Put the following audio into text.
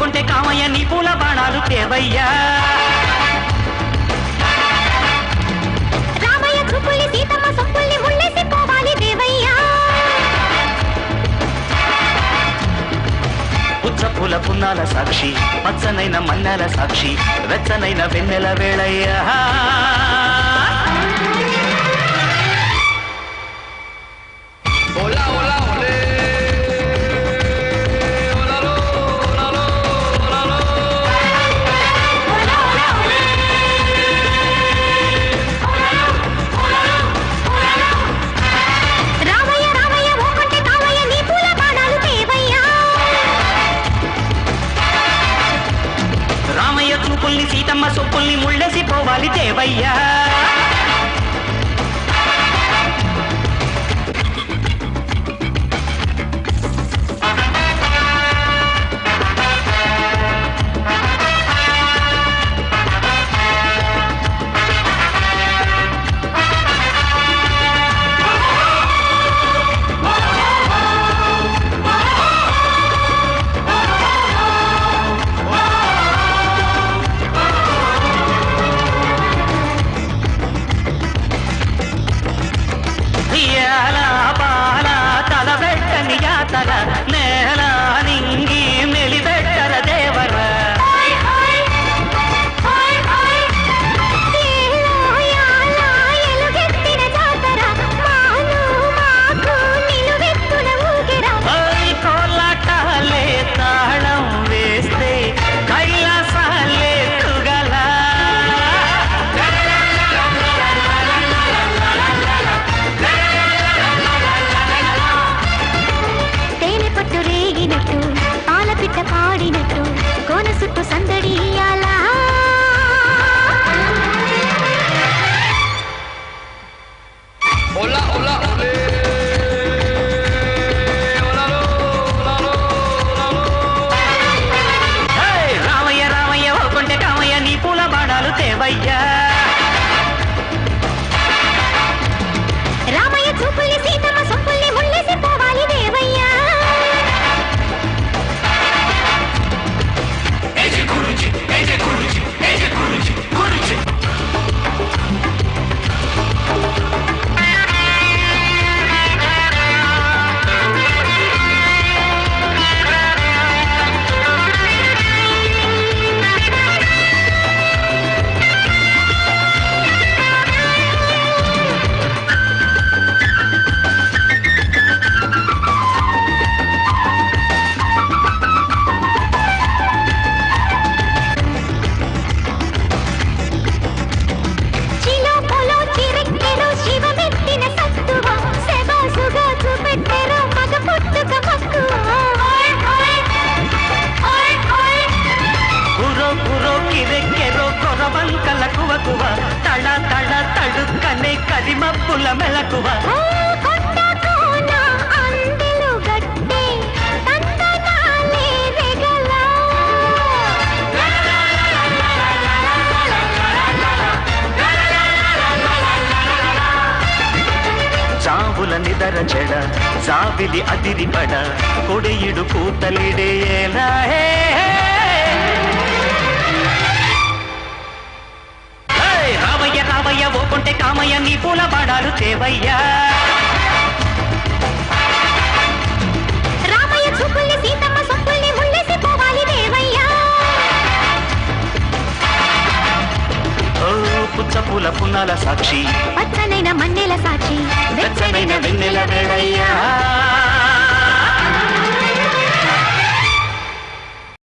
కోరుకుంటే కామయ్య నీ పూల బాణాలు తేవయ్యా. పుల పున్నాల సాక్షి పచ్చనైన మన్నెల సాక్షి వెచ్చనైన వెన్నెల వేళయ్యా. కమ్మ సొప్పుల్ని ముళ్ళసిపోవాలి దేవయ్యా. జాతర Hola, hola, hola. కిరెక్కెరో కొరవంకల కువకువ తళ తళ తడుక్కనే కరిమబ్బుల మెలకువ చావుల నిదర చెడ సావిలి అదిరిపడ కొడయుడు కూతలిడే ఎలా పూల పున్నాల సాక్షి. పచ్చనైన మన్నెల సాక్షి వెచ్చనైన వెన్నెల వేడయ్యా.